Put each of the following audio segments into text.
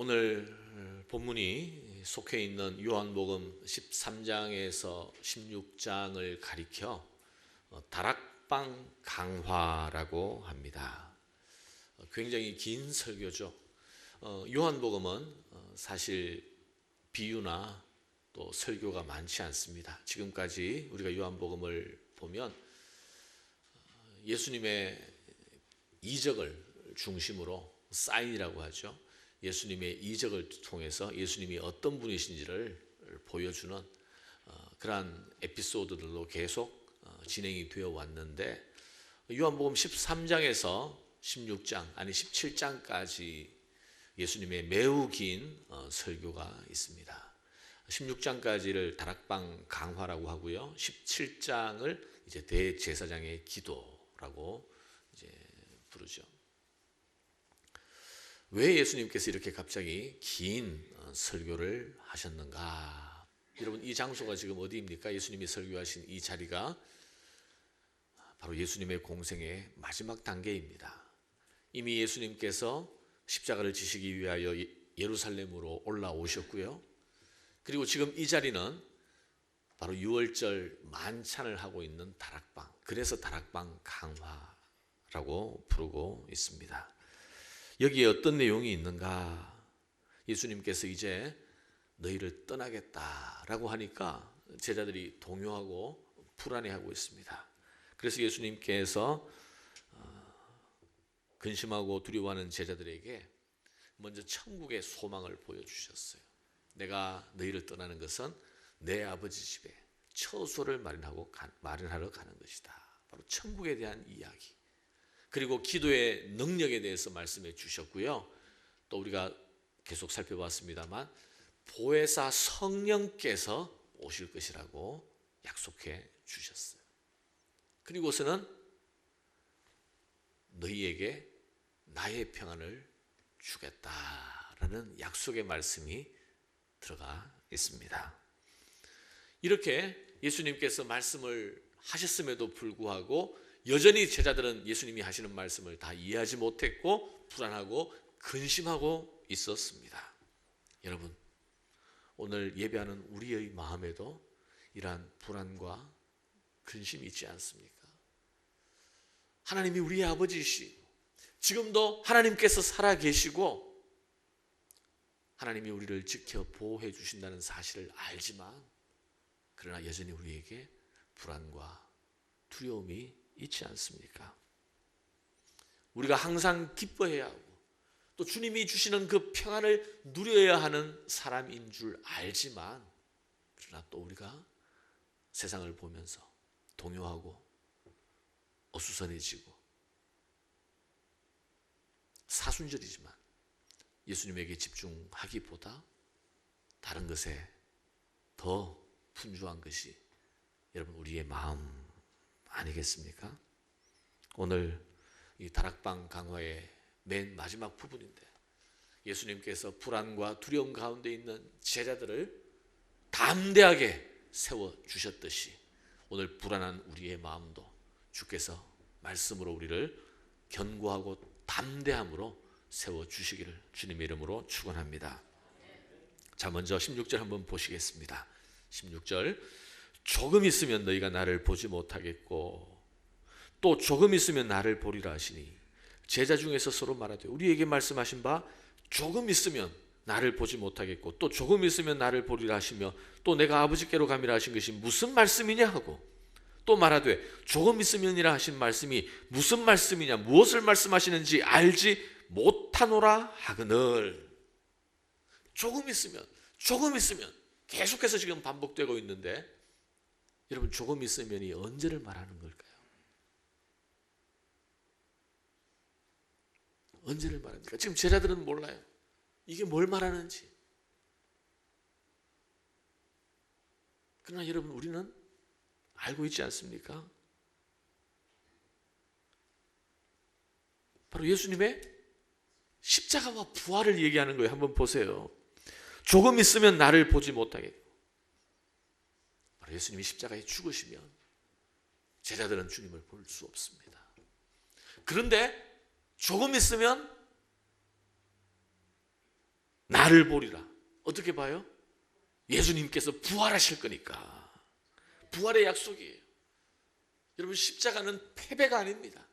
오늘 본문이 속해 있는 요한복음 13장에서 16장을 가리켜 어, 다락방 강화라고 합니다. 어, 굉장히 긴 설교죠. 어, 요한복음은 어, 사실 비유나 또 설교가 많지 않습니다. 지금까지 우리가 요한복음을 보면 어, 예수님의 이적을 중심으로 사인이라고 하죠. 예수님의 이적을 통해서 예수님이 어떤 분이신지를 보여주는 어, 그러한 에피소드들로 계속 어, 진행이 되어 왔는데 요한복음 13장에서 16장 아니 17장까지 예수님의 매우 긴 어, 설교가 있습니다. 16장까지를 다락방 강화라고 하고요. 17장을 이제 대제사장의 기도라고 이제 부르죠. 왜 예수님께서 이렇게 갑자기 긴 어, 설교를 하셨는가? 여러분 이 장소가 지금 어디입니까? 예수님이 설교하신 이 자리가 바로 예수님의 공생의 마지막 단계입니다. 이미 예수님께서 십자가를 지시기 위하여 예- 예루살렘으로 올라오셨고요. 그리고 지금 이 자리는 바로 6월절 만찬을 하고 있는 다락방. 그래서 다락방 강화라고 부르고 있습니다. 여기에 어떤 내용이 있는가? 예수님께서 이제 너희를 떠나겠다라고 하니까 제자들이 동요하고 불안해하고 있습니다. 그래서 예수님께서 어, 근심하고 두려워하는 제자들에게 먼저 천국의 소망을 보여주셨어요. 내가 너희를 떠나는 것은 내 아버지 집에 처소를 마련하고 가- 마련하러 가는 것이다. 바로 천국에 대한 이야기. 그리고 기도의 능력에 대해서 말씀해 주셨고요. 또 우리가 계속 살펴봤습니다만 보혜사 성령께서 오실 것이라고 약속해 주셨어요. 그리고서는 너희에게 나의 평안을 주겠다라는 약속의 말씀이 들어가 있습니다. 이렇게 예수님께서 말씀을 하셨음에도 불구하고 여전히 제자들은 예수님이 하시는 말씀을 다 이해하지 못했고 불안하고 근심하고 있었습니다. 여러분, 오늘 예배하는 우리의 마음에도 이러한 불안과 근심이 있지 않습니까? 하나님이 우리의 아버지시고 지금도 하나님께서 살아 계시고 하나님이 우리를 지켜 보호해 주신다는 사실을 알지만 그러나 여전히 우리에게 불안과 두려움이 있지 않습니까? 우리가 항상 기뻐해야 하고 또 주님이 주시는 그 평안을 누려야 하는 사람인 줄 알지만 그러나 또 우리가 세상을 보면서 동요하고 어수선해지고 사순절이지만 예수님에게 집중하기보다 다른 것에 더 분주한 것이 여러분 우리의 마음 아니겠습니까? 오늘 이 다락방 강화의 맨 마지막 부분인데 예수님께서 불안과 두려움 가운데 있는 제자들을 담대하게 세워 주셨듯이 오늘 불안한 우리의 마음도 주께서 말씀으로 우리를 견고하고 담대함으로 세워 주시기를 주님의 이름으로 축원합니다. 자, 먼저 16절 한번 보시겠습니다. 16절 조금 있으면 너희가 나를 보지 못하겠고 또 조금 있으면 나를 보리라 하시니 제자 중에서 서로 말하되 우리에게 말씀하신 바 조금 있으면 나를 보지 못하겠고 또 조금 있으면 나를 보리라 하시며 또 내가 아버지께로 가미라 하신 것이 무슨 말씀이냐 하고 또 말하되 조금 있으면이라 하신 말씀이 무슨 말씀이냐 무엇을 말씀하시는지 알지 못하노라 하거늘. 조금 있으면 조금 있으면 계속해서 지금 반복되고 있는데 여러분 조금 있으면 이 언제를 말하는 걸까요? 언제를 말합니까? 지금 제자들은 몰라요. 이게 뭘 말하는지. 그러나 여러분 우리는 알고 있지 않습니까? 바로 예수님의 십자가와 부활을 얘기하는 거예요. 한번 보세요. 조금 있으면 나를 보지 못하겠고. 바로 예수님이 십자가에 죽으시면 제자들은 주님을 볼 수 없습니다. 그런데 조금 있으면 나를 보리라. 어떻게 봐요? 예수님께서 부활하실 거니까. 부활의 약속이에요. 여러분 십자가는 패배가 아닙니다.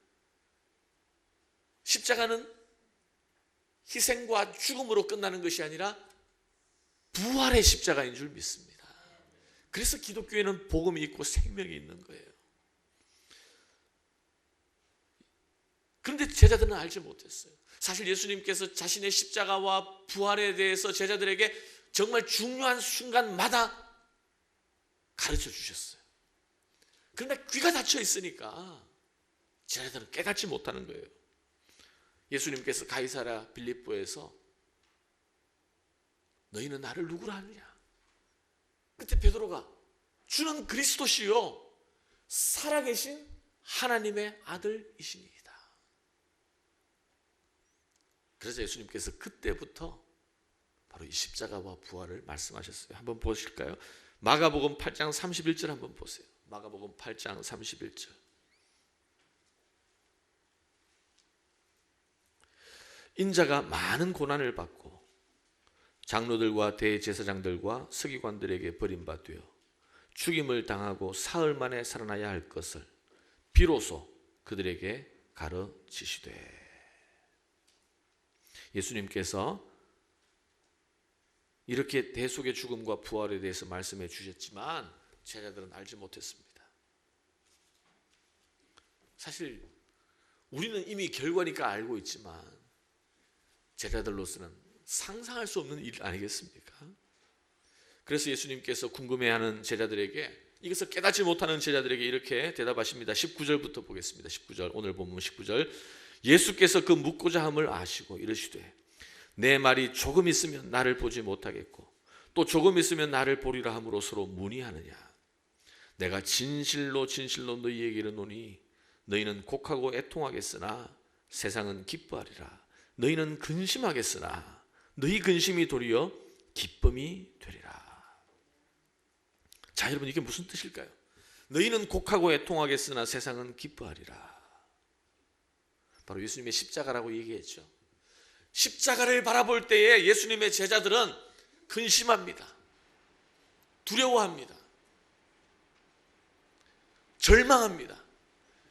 십자가는 희생과 죽음으로 끝나는 것이 아니라 부활의 십자가인 줄 믿습니다. 그래서 기독교에는 복음이 있고 생명이 있는 거예요. 그런데 제자들은 알지 못했어요. 사실 예수님께서 자신의 십자가와 부활에 대해서 제자들에게 정말 중요한 순간마다 가르쳐 주셨어요. 그런데 귀가 닫혀 있으니까 제자들은 깨닫지 못하는 거예요. 예수님께서 가이사라 빌립보에서 너희는 나를 누구라 하느냐? 그때 베드로가 주는 그리스도시요 살아계신 하나님의 아들이시니이다. 그래서 예수님께서 그때부터 바로 이 십자가와 부활을 말씀하셨어요. 한번 보실까요? 마가복음 8장 31절 한번 보세요. 마가복음 8장 31절. 인자가 많은 고난을 받고 장로들과 대제사장들과 서기관들에게 버림받되어 죽임을 당하고 사흘 만에 살아나야 할 것을 비로소 그들에게 가르치시되 예수님께서 이렇게 대속의 죽음과 부활에 대해서 말씀해 주셨지만 제자들은 알지 못했습니다. 사실 우리는 이미 결과니까 알고 있지만 제자들로서는 상상할 수 없는 일 아니겠습니까? 그래서 예수님께서 궁금해하는 제자들에게 이것을 깨닫지 못하는 제자들에게 이렇게 대답하십니다. 19절부터 보겠습니다. 19절 오늘 본문 19절 예수께서 그 묻고자 함을 아시고 이르시되 내 말이 조금 있으면 나를 보지 못하겠고 또 조금 있으면 나를 보리라 함으로 서로 문의하느냐 내가 진실로 진실로 너희에게 이르노니 너희는 곡하고 애통하겠으나 세상은 기뻐하리라 너희는 근심하겠으나 너희 근심이 도리어 기쁨이 되리라 자 여러분 이게 무슨 뜻일까요? 너희는 곡하고 애통하겠으나 세상은 기뻐하리라 바로 예수님의 십자가라고 얘기했죠 십자가를 바라볼 때에 예수님의 제자들은 근심합니다. 두려워합니다. 절망합니다.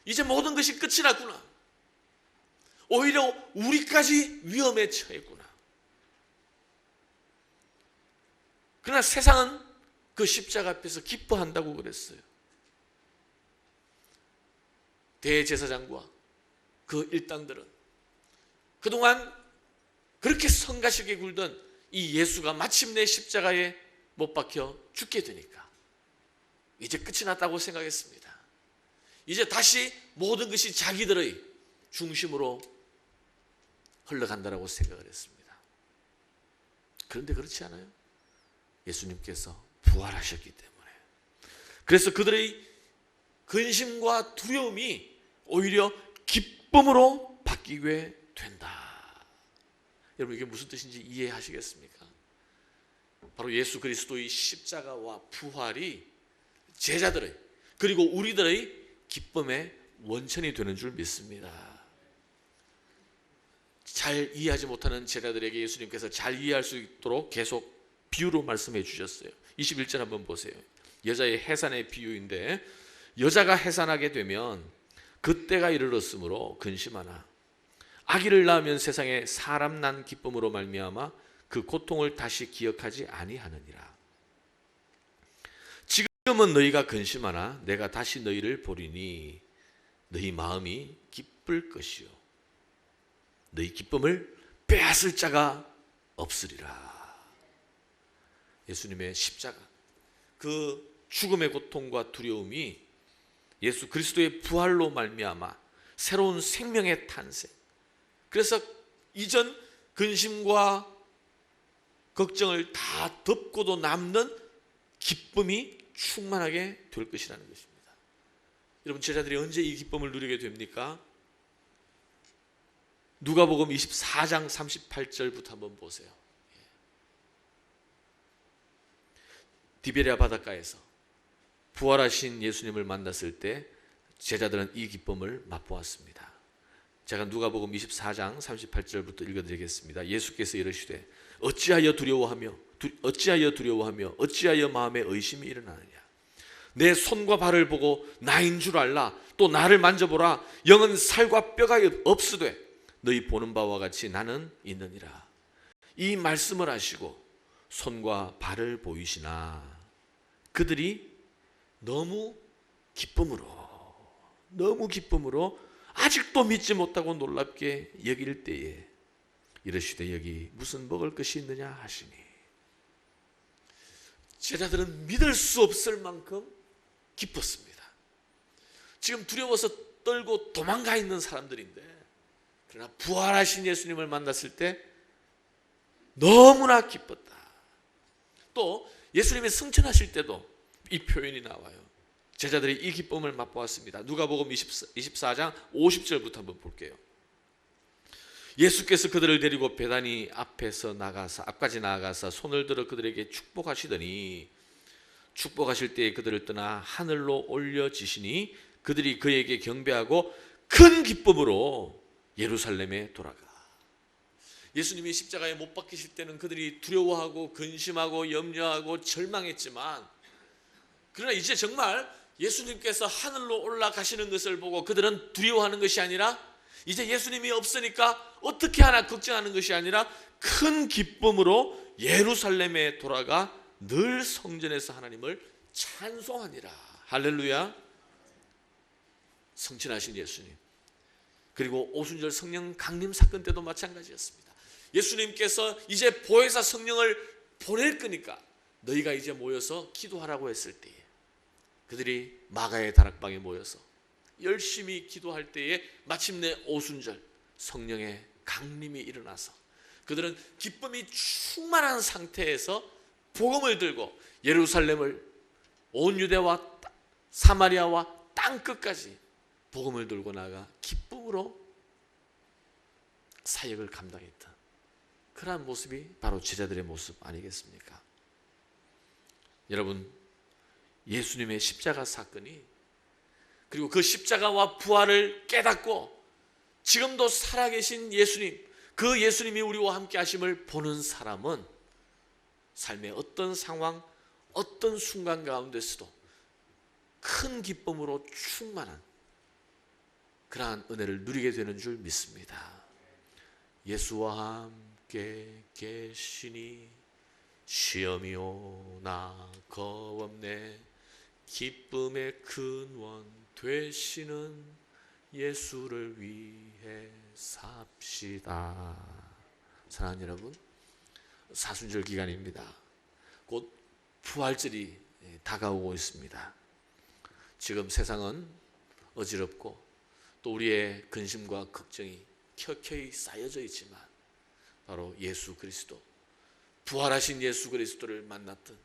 이제 모든 것이 끝이 났구나. 오히려 우리까지 위험에 처했구나. 그러나 세상은 그 십자가 앞에서 기뻐한다고 그랬어요. 대제사장과 그 일당들은 그동안 그렇게 성가시게 굴던 이 예수가 마침내 십자가에 못 박혀 죽게 되니까 이제 끝이 났다고 생각했습니다. 이제 다시 모든 것이 자기들의 중심으로 흘러간다라고 생각을 했습니다. 그런데 그렇지 않아요? 예수님께서 부활하셨기 때문에. 그래서 그들의 근심과 두려움이 오히려 기쁨으로 바뀌게 된다. 여러분 이게 무슨 뜻인지 이해하시겠습니까? 바로 예수 그리스도의 십자가와 부활이 제자들의 그리고 우리들의 기쁨의 원천이 되는 줄 믿습니다. 잘 이해하지 못하는 제자들에게 예수님께서 잘 이해할 수 있도록 계속 비유로 말씀해 주셨어요. 21절 한번 보세요. 여자의 해산의 비유인데 여자가 해산하게 되면 그때가 이르렀으므로 근심하나 아기를 낳으면 세상에 사람 난 기쁨으로 말미암아 그 고통을 다시 기억하지 아니하느니라. 지금은 너희가 근심하나 내가 다시 너희를 보리니 너희 마음이 기쁠 것이요 너희 기쁨을 빼앗을 자가 없으리라. 예수님의 십자가 그 죽음의 고통과 두려움이 예수 그리스도의 부활로 말미암아 새로운 생명의 탄생 그래서 이전 근심과 걱정을 다 덮고도 남는 기쁨이 충만하게 될 것이라는 것입니다. 여러분 제자들이 언제 이 기쁨을 누리게 됩니까? 누가복음 24장 38절부터 한번 보세요. 디베리아 바닷가에서 부활하신 예수님을 만났을 때 제자들은 이 기쁨을 맛보았습니다. 제가 누가복음 24장 38절부터 읽어드리겠습니다. 예수께서 이르시되 어찌하여 두려워하며 두, 어찌하여 두려워하며 어찌하여 마음에 의심이 일어나느냐? 내 손과 발을 보고 나인 줄 알라. 또 나를 만져보라. 영은 살과 뼈가 없으되 너희 보는 바와 같이 나는 있느니라. 이 말씀을 하시고 손과 발을 보이시나 그들이 너무 기쁨으로 너무 기쁨으로 아직도 믿지 못하고 놀랍게 여길 때에 이르시되 여기 무슨 먹을 것이 있느냐 하시니 제자들은 믿을 수 없을 만큼 기뻤습니다. 지금 두려워서 떨고 도망가 있는 사람들인데 그러나 부활하신 예수님을 만났을 때 너무나 기뻤다. 또 예수님이 승천하실 때도 이 표현이 나와요. 제자들이 이 기쁨을 맛보았습니다. 누가복음 24장 50절부터 한번 볼게요. 예수께서 그들을 데리고 배단이 앞에서 나가서 앞까지 나아가서 손을 들어 그들에게 축복하시더니 축복하실 때에 그들을 떠나 하늘로 올려지시니 그들이 그에게 경배하고 큰 기쁨으로 예루살렘에 돌아가. 예수님이 십자가에 못 박히실 때는 그들이 두려워하고 근심하고 염려하고 절망했지만 그러나 이제 정말 예수님께서 하늘로 올라가시는 것을 보고 그들은 두려워하는 것이 아니라 이제 예수님이 없으니까 어떻게 하나 걱정하는 것이 아니라 큰 기쁨으로 예루살렘에 돌아가 늘 성전에서 하나님을 찬송하니라. 할렐루야. 성천하신 예수님. 그리고 오순절 성령 강림 사건 때도 마찬가지였습니다. 예수님께서 이제 보혜사 성령을 보낼 거니까 너희가 이제 모여서 기도하라고 했을 때에 그들이 마가의 다락방에 모여서 열심히 기도할 때에 마침내 오순절 성령의 강림이 일어나서 그들은 기쁨이 충만한 상태에서 복음을 들고 예루살렘을 온 유대와 사마리아와 땅 끝까지 복음을 들고 나가 기쁨으로 사역을 감당했다. 그러한 모습이 바로 제자들의 모습 아니겠습니까? 여러분 예수님의 십자가 사건이 그리고 그 십자가와 부활을 깨닫고 지금도 살아계신 예수님, 그 예수님이 우리와 함께 하심을 보는 사람은 삶의 어떤 상황, 어떤 순간 가운데서도 큰 기쁨으로 충만한 그러한 은혜를 누리게 되는 줄 믿습니다. 예수와 함께 계시니 시험이 오나 겁없네 기쁨의 근원 되시는 예수를 위해 삽시다. 사랑하는 여러분, 사순절 기간입니다. 곧 부활절이 다가오고 있습니다. 지금 세상은 어지럽고 또 우리의 근심과 걱정이 켜켜이 쌓여져 있지만 바로 예수 그리스도 부활하신 예수 그리스도를 만났던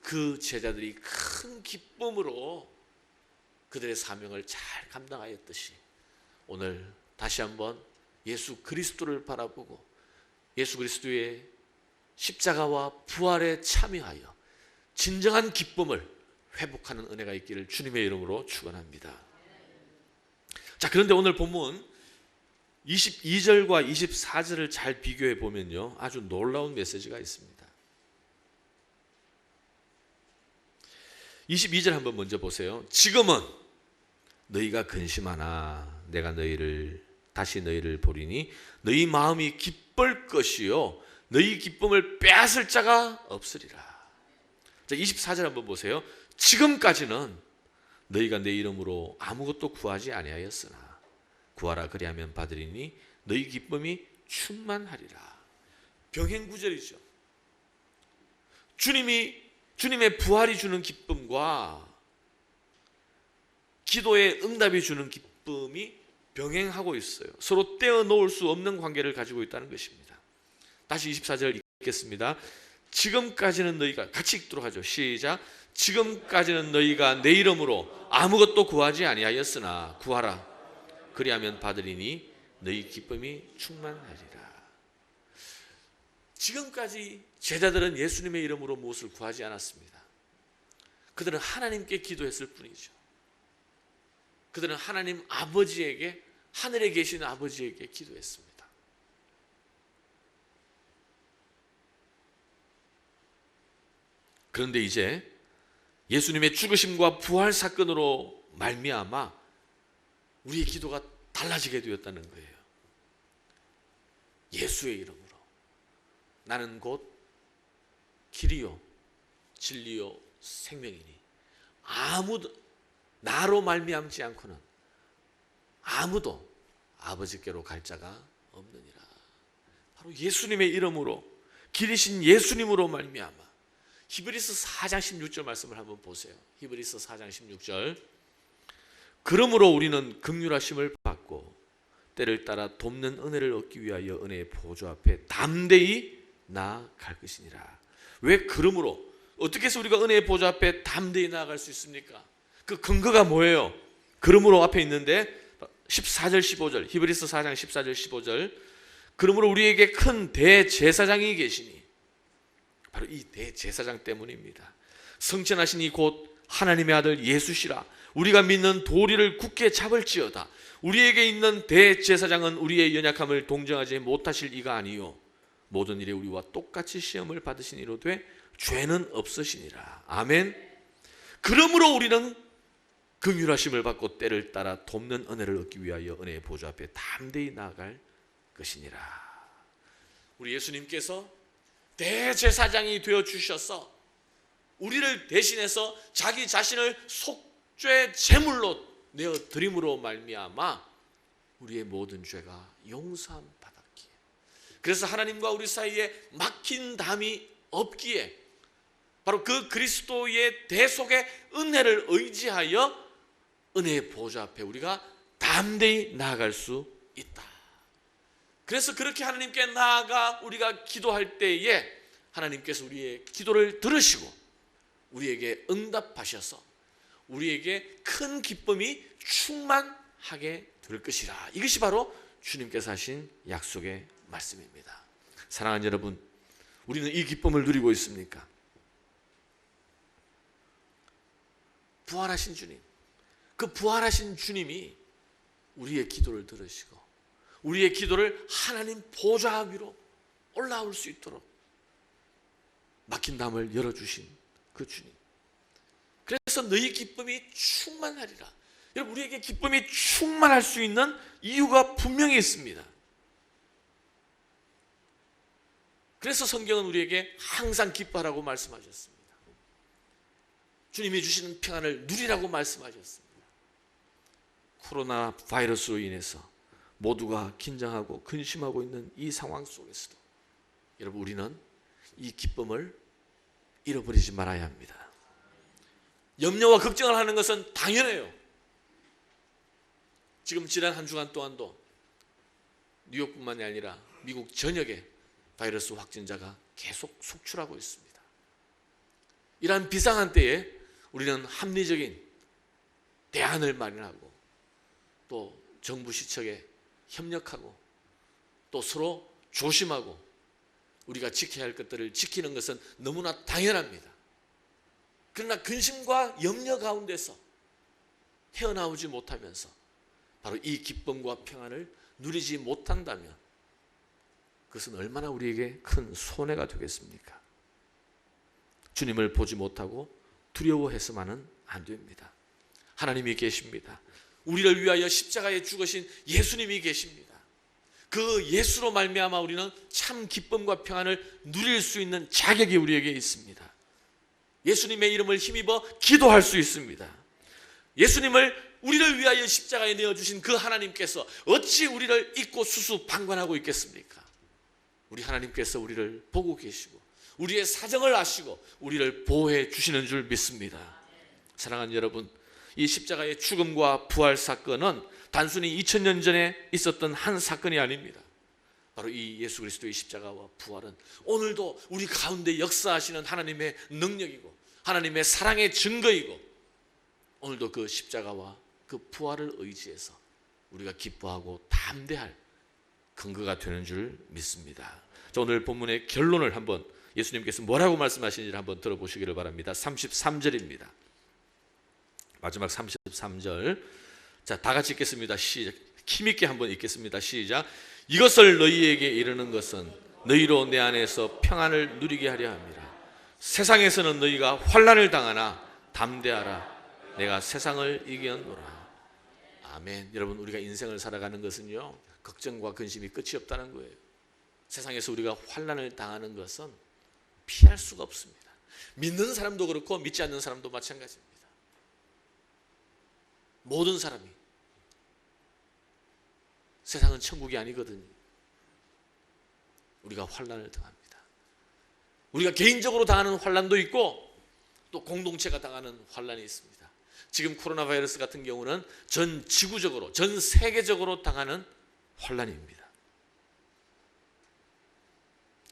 그 제자들이 큰 기쁨으로 그들의 사명을 잘 감당하였듯이 오늘 다시 한번 예수 그리스도를 바라보고 예수 그리스도의 십자가와 부활에 참여하여 진정한 기쁨을 회복하는 은혜가 있기를 주님의 이름으로 축원합니다. 자, 그런데 오늘 본문 22절과 24절을 잘 비교해 보면요. 아주 놀라운 메시지가 있습니다. 22절 한번 먼저 보세요. 지금은 너희가 근심하나 내가 너희를 다시 너희를 보리니 너희 마음이 기쁠 것이요 너희 기쁨을 빼앗을 자가 없으리라. 자, 24절 한번 보세요. 지금까지는 너희가 내 이름으로 아무것도 구하지 아니하였으나 구하라 그리하면 받으리니 너희 기쁨이 충만하리라. 병행 구절이죠. 주님이 주님의 부활이 주는 기쁨과 기도의 응답이 주는 기쁨이 병행하고 있어요. 서로 떼어 놓을 수 없는 관계를 가지고 있다는 것입니다. 다시 24절 읽겠습니다. 지금까지는 너희가 같이 읽도록 하죠. 시작. 지금까지는 너희가 내 이름으로 아무것도 구하지 아니하였으나 구하라. 그리하면 받으리니 너희 기쁨이 충만하리라. 지금까지 제자들은 예수님의 이름으로 무엇을 구하지 않았습니다. 그들은 하나님께 기도했을 뿐이죠. 그들은 하나님 아버지에게 하늘에 계신 아버지에게 기도했습니다. 그런데 이제 예수님의 죽으심과 부활 사건으로 말미암아 우리의 기도가 달라지게 되었다는 거예요. 예수의 이름으로 나는 곧 길이요 진리요 생명이니 아무도 나로 말미암지 않고는 아무도 아버지께로 갈 자가 없느니라. 바로 예수님의 이름으로 길이신 예수님으로 말미암아 히브리서 4장 16절 말씀을 한번 보세요. 히브리서 4장 16절. 그러므로 우리는 긍휼하심을 받고 때를 따라 돕는 은혜를 얻기 위하여 은혜의 보좌 앞에 담대히 나아갈 것이니라. 왜 그러므로 어떻게 해서 우리가 은혜의 보좌 앞에 담대히 나아갈 수 있습니까? 그 근거가 뭐예요? 그러므로 앞에 있는데 14절 15절 히브리서 4장 14절 15절 그러므로 우리에게 큰 대제사장이 계시니 바로 이 대제사장 때문입니다. 성천하신 이 곧 하나님의 아들 예수시라 우리가 믿는 도리를 굳게 잡을지어다. 우리에게 있는 대제사장은 우리의 연약함을 동정하지 못하실 이가 아니요. 모든 일에 우리와 똑같이 시험을 받으신 이로 돼 죄는 없으시니라. 아멘. 그러므로 우리는 긍휼하심을 받고 때를 따라 돕는 은혜를 얻기 위하여 은혜의 보좌 앞에 담대히 나아갈 것이니라. 우리 예수님께서 대제사장이 되어 주셔서 우리를 대신해서 자기 자신을 속 죄 제물로 내어 드림으로 말미암아 우리의 모든 죄가 용서함 받았기에 그래서 하나님과 우리 사이에 막힌 담이 없기에 바로 그 그리스도의 대속의 은혜를 의지하여 은혜의 보좌 앞에 우리가 담대히 나아갈 수 있다. 그래서 그렇게 하나님께 나아가 우리가 기도할 때에 하나님께서 우리의 기도를 들으시고 우리에게 응답하셔서 우리에게 큰 기쁨이 충만하게 될 것이라. 이것이 바로 주님께서 하신 약속의 말씀입니다. 사랑하는 여러분, 우리는 이 기쁨을 누리고 있습니까? 부활하신 주님, 그 부활하신 주님이 우리의 기도를 들으시고 우리의 기도를 하나님 보좌 위로 올라올 수 있도록 막힌 담을 열어주신 그 주님. 그래서 너희 기쁨이 충만하리라. 여러분 우리에게 기쁨이 충만할 수 있는 이유가 분명히 있습니다. 그래서 성경은 우리에게 항상 기뻐하라고 말씀하셨습니다. 주님이 주시는 평안을 누리라고 말씀하셨습니다. 코로나 바이러스로 인해서 모두가 긴장하고 근심하고 있는 이 상황 속에서도 여러분 우리는 이 기쁨을 잃어버리지 말아야 합니다. 염려와 걱정을 하는 것은 당연해요. 지금 지난 한 주간 동안도 뉴욕뿐만이 아니라 미국 전역에 바이러스 확진자가 계속 속출하고 있습니다. 이러한 비상한 때에 우리는 합리적인 대안을 마련하고 또 정부 시척에 협력하고 또 서로 조심하고 우리가 지켜야 할 것들을 지키는 것은 너무나 당연합니다. 그러나 근심과 염려 가운데서 헤어나오지 못하면서 바로 이 기쁨과 평안을 누리지 못한다면 그것은 얼마나 우리에게 큰 손해가 되겠습니까? 주님을 보지 못하고 두려워해서만은 안 됩니다. 하나님이 계십니다. 우리를 위하여 십자가에 죽으신 예수님이 계십니다. 그 예수로 말미암아 우리는 참 기쁨과 평안을 누릴 수 있는 자격이 우리에게 있습니다. 예수님의 이름을 힘입어 기도할 수 있습니다. 예수님을 우리를 위하여 십자가에 내어 주신 그 하나님께서 어찌 우리를 잊고 수수방관하고 있겠습니까? 우리 하나님께서 우리를 보고 계시고 우리의 사정을 아시고 우리를 보호해 주시는 줄 믿습니다. 사랑하는 여러분, 이 십자가의 죽음과 부활 사건은 단순히 2000년 전에 있었던 한 사건이 아닙니다. 바로 이 예수 그리스도의 십자가와 부활은 오늘도 우리 가운데 역사하시는 하나님의 능력이고 하나님의 사랑의 증거이고 오늘도 그 십자가와 그 부활을 의지해서 우리가 기뻐하고 담대할 근거가 되는 줄 믿습니다. 자, 오늘 본문의 결론을 한번 예수님께서 뭐라고 말씀하시는지 한번 들어보시기를 바랍니다. 33절입니다. 마지막 33절. 자, 다 같이 읽겠습니다. 시작. 힘있게 한번 읽겠습니다. 시작. 이것을 너희에게 이르는 것은 너희로 내 안에서 평안을 누리게 하려 함이라. 세상에서는 너희가 환란을 당하나 담대하라. 내가 세상을 이겼노라. 아멘. 여러분 우리가 인생을 살아가는 것은요 걱정과 근심이 끝이 없다는 거예요. 세상에서 우리가 환란을 당하는 것은 피할 수가 없습니다. 믿는 사람도 그렇고 믿지 않는 사람도 마찬가지입니다. 모든 사람이 세상은 천국이 아니거든요. 우리가 환란을 당합니다. 우리가 개인적으로 당하는 환란도 있고 또 공동체가 당하는 환란이 있습니다. 지금 코로나 바이러스 같은 경우는 전 지구적으로 전 세계적으로 당하는 환란입니다.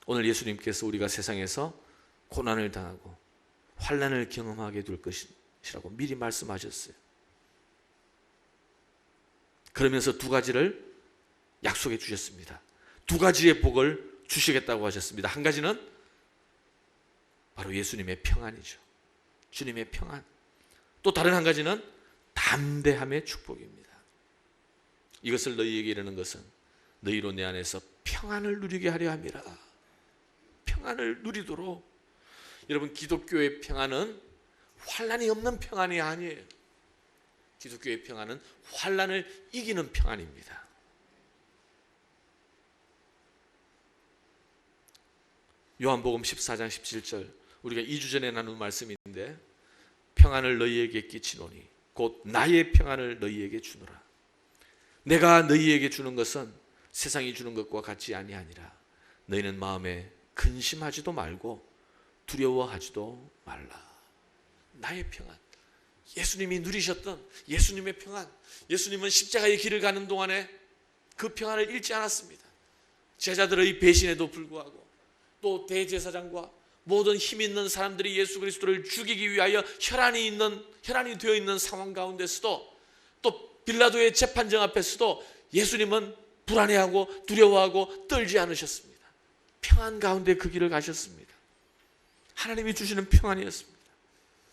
오늘 예수님께서 우리가 세상에서 고난을 당하고 환란을 경험하게 될 것이라고 미리 말씀하셨어요. 그러면서 두 가지를 약속해 주셨습니다. 두 가지의 복을 주시겠다고 하셨습니다. 한 가지는 바로 예수님의 평안이죠. 주님의 평안. 또 다른 한 가지는 담대함의 축복입니다. 이것을 너희에게 이르는 것은 너희로 내 안에서 평안을 누리게 하려 함이라. 평안을 누리도록 여러분 기독교의 평안은 환란이 없는 평안이 아니에요. 기독교의 평안은 환란을 이기는 평안입니다. 요한복음 14장 17절 우리가 2주 전에 나눈 말씀인데 평안을 너희에게 끼치노니 곧 나의 평안을 너희에게 주노라. 내가 너희에게 주는 것은 세상이 주는 것과 같지 아니하니라. 너희는 마음에 근심하지도 말고 두려워하지도 말라. 나의 평안. 예수님이 누리셨던 예수님의 평안. 예수님은 십자가의 길을 가는 동안에 그 평안을 잃지 않았습니다. 제자들의 배신에도 불구하고 또 대제사장과 모든 힘 있는 사람들이 예수 그리스도를 죽이기 위하여 혈안이 있는 혈안이 되어 있는 상황 가운데서도 또 빌라도의 재판정 앞에서도 예수님은 불안해하고 두려워하고 떨지 않으셨습니다. 평안 가운데 그 길을 가셨습니다. 하나님이 주시는 평안이었습니다.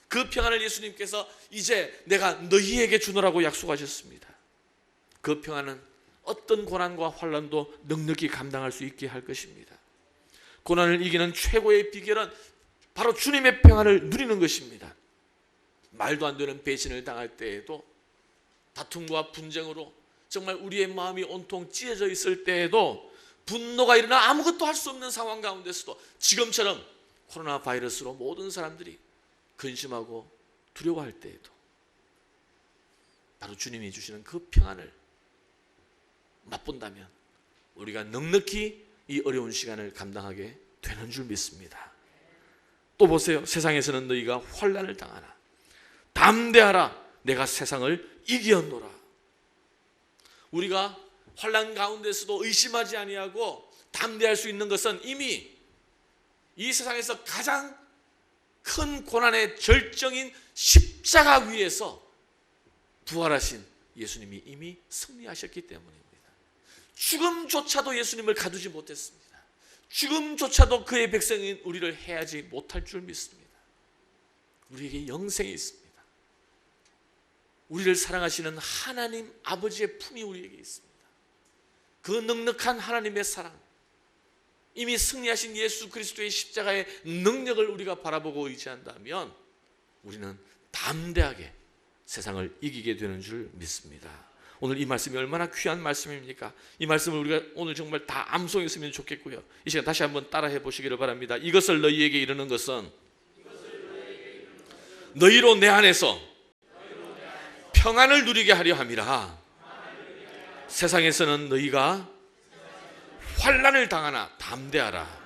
그 평안을 예수님께서 이제 내가 너희에게 주노라고 약속하셨습니다. 그 평안은 어떤 고난과 환란도 넉넉히 감당할 수 있게 할 것입니다. 고난을 이기는 최고의 비결은 바로 주님의 평안을 누리는 것입니다. 말도 안 되는 배신을 당할 때에도 다툼과 분쟁으로 정말 우리의 마음이 온통 찢어져 있을 때에도 분노가 일어나 아무것도 할 수 없는 상황 가운데서도 지금처럼 코로나 바이러스로 모든 사람들이 근심하고 두려워할 때에도 바로 주님이 주시는 그 평안을 맛본다면 우리가 넉넉히 이 어려운 시간을 감당하게 되는 줄 믿습니다. 또 보세요. 세상에서는 너희가 환란을 당하나 담대하라. 내가 세상을 이기었노라. 우리가 환란 가운데서도 의심하지 아니하고 담대할 수 있는 것은 이미 이 세상에서 가장 큰 고난의 절정인 십자가 위에서 부활하신 예수님이 이미 승리하셨기 때문입니다. 죽음조차도 예수님을 가두지 못했습니다. 죽음조차도 그의 백성인 우리를 해하지 못할 줄 믿습니다. 우리에게 영생이 있습니다. 우리를 사랑하시는 하나님 아버지의 품이 우리에게 있습니다. 그 넉넉한 하나님의 사랑, 이미 승리하신 예수 그리스도의 십자가의 능력을 우리가 바라보고 의지한다면 우리는 담대하게 세상을 이기게 되는 줄 믿습니다. 오늘 이 말씀이 얼마나 귀한 말씀입니까? 이 말씀을 우리가 오늘 정말 다 암송했으면 좋겠고요. 이 시간 다시 한번 따라해 보시기를 바랍니다. 이것을 너희에게 이르는 것은 너희로 내 안에서 평안을 누리게 하려 함이라. 세상에서는 너희가 환란을 당하나 담대하라.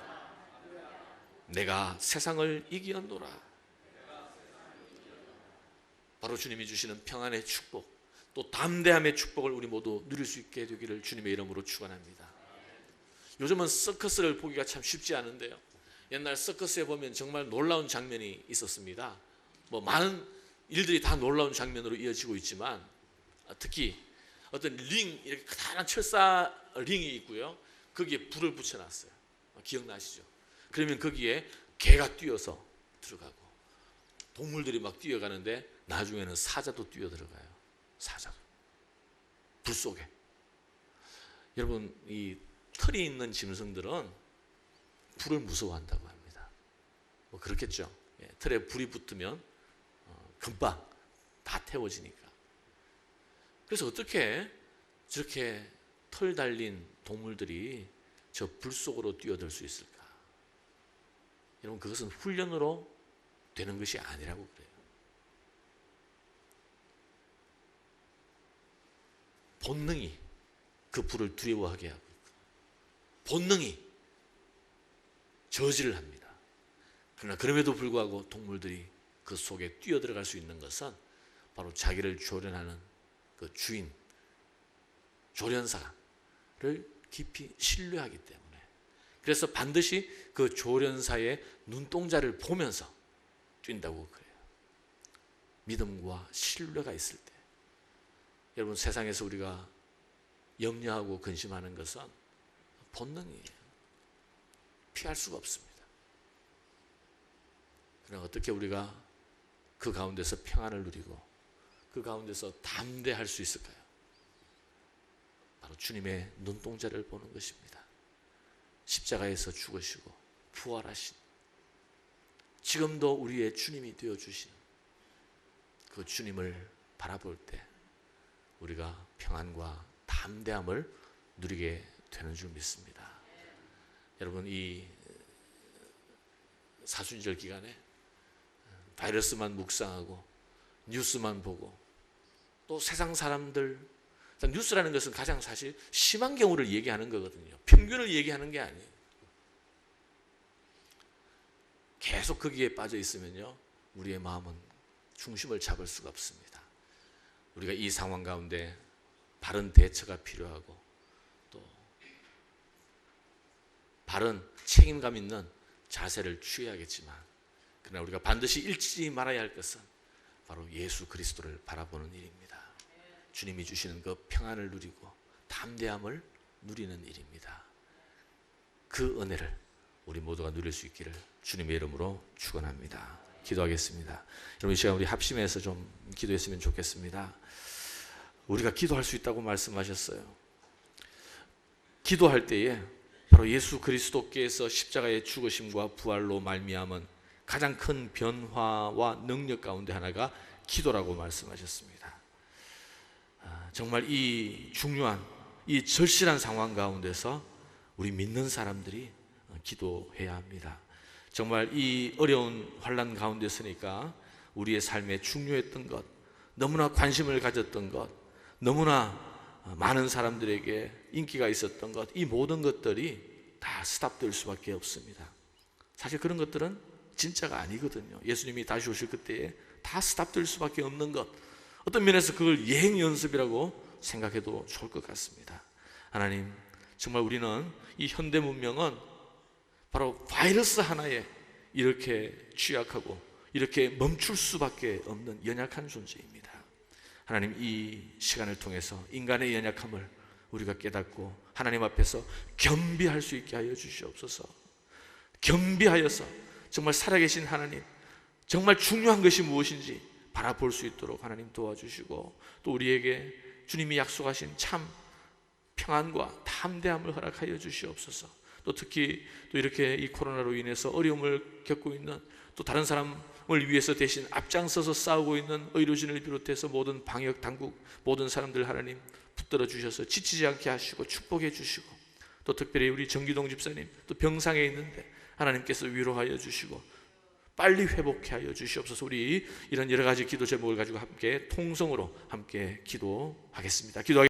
내가 세상을 이기었노라. 바로 주님이 주시는 평안의 축복. 또 담대함의 축복을 우리 모두 누릴 수 있게 되기를 주님의 이름으로 축원합니다. 요즘은 서커스를 보기가 참 쉽지 않은데요. 옛날 서커스에 보면 정말 놀라운 장면이 있었습니다. 뭐 많은 일들이 다 놀라운 장면으로 이어지고 있지만 특히 어떤 링 이렇게 커다란 철사 링이 있고요. 거기에 불을 붙여놨어요. 기억나시죠? 그러면 거기에 개가 뛰어서 들어가고 동물들이 막 뛰어가는데 나중에는 사자도 뛰어 들어가요. 사자도 불 속에 여러분 이 털이 있는 짐승들은 불을 무서워한다고 합니다. 뭐 그렇겠죠. 예, 털에 불이 붙으면 어, 금방 다 태워지니까. 그래서 어떻게 저렇게 털 달린 동물들이 저 불 속으로 뛰어들 수 있을까? 여러분 그것은 훈련으로 되는 것이 아니라고 그래요. 본능이 그 불을 두려워하게 하고 본능이 저지를 합니다. 그러나 그럼에도 불구하고 동물들이 그 속에 뛰어들어갈 수 있는 것은 바로 자기를 조련하는 그 주인, 조련사를 깊이 신뢰하기 때문에 그래서 반드시 그 조련사의 눈동자를 보면서 뛴다고 그래요. 믿음과 신뢰가 있을 때 여러분 세상에서 우리가 염려하고 근심하는 것은 본능이에요. 피할 수가 없습니다. 그러나 어떻게 우리가 그 가운데서 평안을 누리고 그 가운데서 담대할 수 있을까요? 바로 주님의 눈동자를 보는 것입니다. 십자가에서 죽으시고 부활하신 지금도 우리의 주님이 되어 주신 그 주님을 바라볼 때 우리가 평안과 담대함을 누리게 되는 줄 믿습니다. 여러분 이 사순절 기간에 바이러스만 묵상하고 뉴스만 보고 또 세상 사람들 뉴스라는 것은 가장 사실 심한 경우를 얘기하는 거거든요. 평균을 얘기하는 게 아니에요. 계속 거기에 빠져 있으면요. 우리의 마음은 중심을 잡을 수가 없습니다. 우리가 이 상황 가운데 바른 대처가 필요하고 또 바른 책임감 있는 자세를 취해야겠지만 그러나 우리가 반드시 잃지 말아야 할 것은 바로 예수 그리스도를 바라보는 일입니다. 주님이 주시는 그 평안을 누리고 담대함을 누리는 일입니다. 그 은혜를 우리 모두가 누릴 수 있기를 주님의 이름으로 축원합니다. 기도하겠습니다. 여러분 이 시간 우리 합심해서 좀 기도했으면 좋겠습니다. 우리가 기도할 수 있다고 말씀하셨어요. 기도할 때에 바로 예수 그리스도께서 십자가의 죽으심과 부활로 말미암은 가장 큰 변화와 능력 가운데 하나가 기도라고 말씀하셨습니다. 아, 정말 이 중요한 이 절실한 상황 가운데서 우리 믿는 사람들이 기도해야 합니다. 정말 이 어려운 환란 가운데 서니까 우리의 삶에 중요했던 것, 너무나 관심을 가졌던 것, 너무나 많은 사람들에게 인기가 있었던 것, 이 모든 것들이 다 스탑될 수밖에 없습니다. 사실 그런 것들은 진짜가 아니거든요. 예수님이 다시 오실 그때에 다 스탑될 수밖에 없는 것. 어떤 면에서 그걸 예행 연습이라고 생각해도 좋을 것 같습니다. 하나님, 정말 우리는 이 현대 문명은 바로 바이러스 하나에 이렇게 취약하고 이렇게 멈출 수밖에 없는 연약한 존재입니다. 하나님 이 시간을 통해서 인간의 연약함을 우리가 깨닫고 하나님 앞에서 겸비할 수 있게 하여 주시옵소서. 겸비하여서 정말 살아계신 하나님, 정말 중요한 것이 무엇인지 바라볼 수 있도록 하나님 도와주시고 또 우리에게 주님이 약속하신 참 평안과 담대함을 허락하여 주시옵소서. 또 특히 또 이렇게 이 코로나로 인해서 어려움을 겪고 있는 또 다른 사람을 위해서 대신 앞장서서 싸우고 있는 의료진을 비롯해서 모든 방역 당국 모든 사람들 하나님 붙들어 주셔서 지치지 않게 하시고 축복해 주시고 또 특별히 우리 정기동 집사님 또 병상에 있는데 하나님께서 위로하여 주시고 빨리 회복해 하여 주시옵소서 우리 이런 여러 가지 기도 제목을 가지고 함께 통성으로 함께 기도하겠습니다. 기도